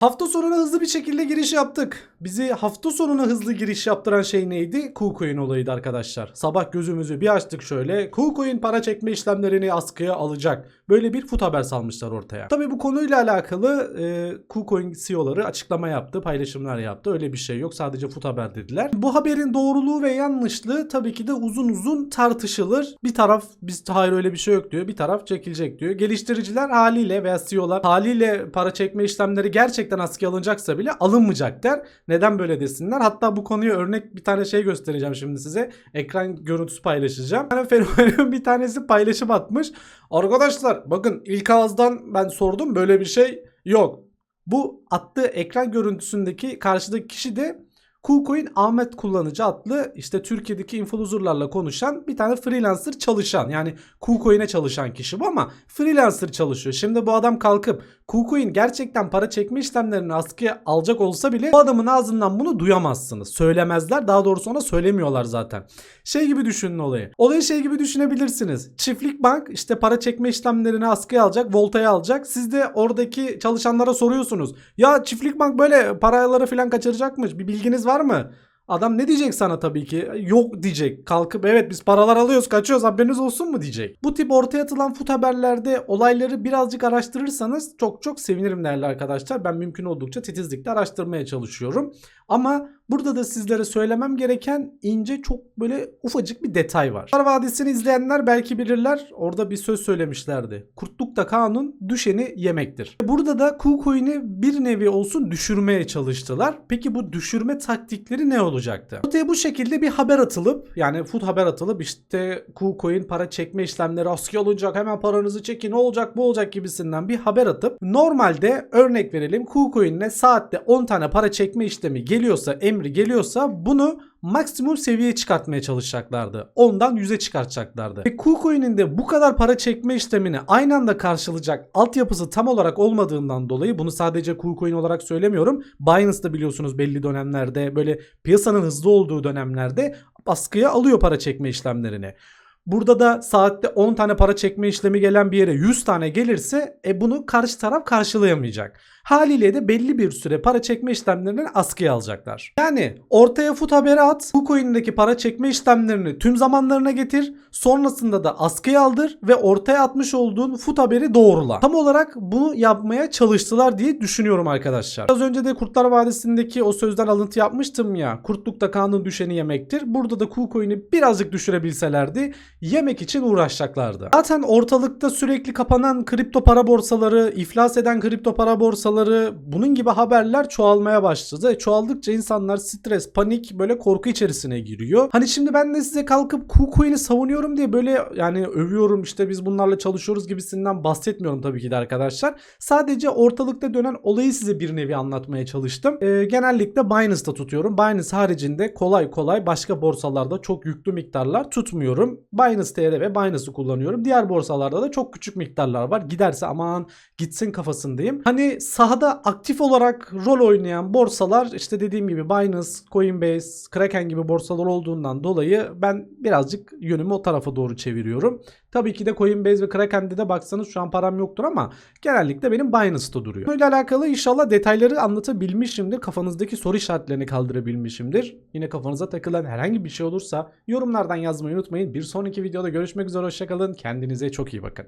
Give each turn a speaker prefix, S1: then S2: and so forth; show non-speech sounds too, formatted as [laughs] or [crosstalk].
S1: Hafta sonuna hızlı bir şekilde giriş yaptık. Bizi hafta sonuna hızlı giriş yaptıran şey neydi? KuCoin olayıydı arkadaşlar. Sabah gözümüzü bir açtık şöyle. KuCoin para çekme işlemlerini askıya alacak. Böyle bir fut haber salmışlar ortaya. Tabi bu konuyla alakalı e, KuCoin CEO'ları açıklama yaptı, paylaşımlar yaptı. Öyle bir şey yok. Sadece fut haber dediler. Bu haberin doğruluğu ve yanlışlığı tabii ki de uzun uzun tartışılır. Bir taraf biz hayır öyle bir şey yok diyor. Bir taraf çekilecek diyor. Geliştiriciler haliyle veya CEO'lar haliyle para çekme işlemleri gerçekten askıya alınacaksa bile alınmayacak der. Neden böyle desinler? Hatta bu konuya örnek bir tane şey göstereceğim şimdi size. Ekran görüntüsü paylaşacağım. Yani [laughs] fenomenin bir tanesi paylaşım atmış. Arkadaşlar bakın ilk ağızdan ben sordum böyle bir şey yok. Bu attığı ekran görüntüsündeki karşıdaki kişi de KuCoin Ahmet kullanıcı adlı işte Türkiye'deki influencerlarla konuşan bir tane freelancer çalışan yani KuCoin'e çalışan kişi bu ama freelancer çalışıyor. Şimdi bu adam kalkıp KuCoin gerçekten para çekme işlemlerini askıya alacak olsa bile bu adamın ağzından bunu duyamazsınız. Söylemezler daha doğrusu ona söylemiyorlar zaten. Şey gibi düşünün olayı. Olayı şey gibi düşünebilirsiniz. Çiftlik bank işte para çekme işlemlerini askıya alacak, voltaya alacak. Siz de oradaki çalışanlara soruyorsunuz. Ya çiftlik bank böyle paraları falan kaçıracakmış. Bir bilginiz var mı? Adam ne diyecek sana tabii ki? Yok diyecek. Kalkıp evet biz paralar alıyoruz kaçıyoruz haberiniz olsun mu diyecek. Bu tip ortaya atılan fut haberlerde olayları birazcık araştırırsanız çok çok sevinirim değerli arkadaşlar. Ben mümkün oldukça titizlikle araştırmaya çalışıyorum. Ama burada da sizlere söylemem gereken ince çok böyle ufacık bir detay var. Kurtlar Vadisi'ni izleyenler belki bilirler. Orada bir söz söylemişlerdi. Kurtlukta kanun düşeni yemektir. Burada da KuCoin'i bir nevi olsun düşürmeye çalıştılar. Peki bu düşürme taktikleri ne olacaktı? Ortaya bu şekilde bir haber atılıp yani food haber atılıp işte KuCoin para çekme işlemleri askıya alınacak hemen paranızı çekin ne olacak bu olacak gibisinden bir haber atıp normalde örnek verelim KuCoin'le saatte 10 tane para çekme işlemi geliyorsa emri geliyorsa bunu maksimum seviyeye çıkartmaya çalışacaklardı. Ondan 100'e çıkartacaklardı. Ve KuCoin'in de bu kadar para çekme işlemini aynı anda karşılayacak altyapısı tam olarak olmadığından dolayı bunu sadece KuCoin olarak söylemiyorum. Binance'da biliyorsunuz belli dönemlerde böyle piyasanın hızlı olduğu dönemlerde askıya alıyor para çekme işlemlerini. Burada da saatte 10 tane para çekme işlemi gelen bir yere 100 tane gelirse e bunu karşı taraf karşılayamayacak. Haliyle de belli bir süre para çekme işlemlerini askıya alacaklar. Yani ortaya fut haberi at, KuCoin'deki para çekme işlemlerini tüm zamanlarına getir, sonrasında da askıya aldır ve ortaya atmış olduğun fut haberi doğrula. Tam olarak bunu yapmaya çalıştılar diye düşünüyorum arkadaşlar. Az önce de Kurtlar Vadisi'ndeki o sözden alıntı yapmıştım ya. Kurtlukta kanun düşeni yemektir. Burada da KuCoin'i birazcık düşürebilselerdi yemek için uğraşacaklardı. Zaten ortalıkta sürekli kapanan kripto para borsaları, iflas eden kripto para borsaları bunun gibi haberler çoğalmaya başladı. E, çoğaldıkça insanlar stres, panik böyle korku içerisine giriyor. Hani şimdi ben de size kalkıp KuCoin'i savunuyorum diye böyle yani övüyorum işte biz bunlarla çalışıyoruz gibisinden bahsetmiyorum tabii ki de arkadaşlar. Sadece ortalıkta dönen olayı size bir nevi anlatmaya çalıştım. Ee, genellikle Binance'da tutuyorum. Binance haricinde kolay kolay başka borsalarda çok yüklü miktarlar tutmuyorum. Binance TR ve Binance'ı kullanıyorum. Diğer borsalarda da çok küçük miktarlar var. Giderse aman gitsin kafasındayım. Hani sahada aktif olarak rol oynayan borsalar işte dediğim gibi Binance, Coinbase, Kraken gibi borsalar olduğundan dolayı ben birazcık yönümü o tarafa doğru çeviriyorum. Tabii ki de Coinbase ve Kraken'de de baksanız şu an param yoktur ama genellikle benim Binance'da duruyor. Böyle alakalı inşallah detayları anlatabilmişimdir. Kafanızdaki soru işaretlerini kaldırabilmişimdir. Yine kafanıza takılan herhangi bir şey olursa yorumlardan yazmayı unutmayın. Bir sonraki videoda görüşmek üzere hoşçakalın. Kendinize çok iyi bakın.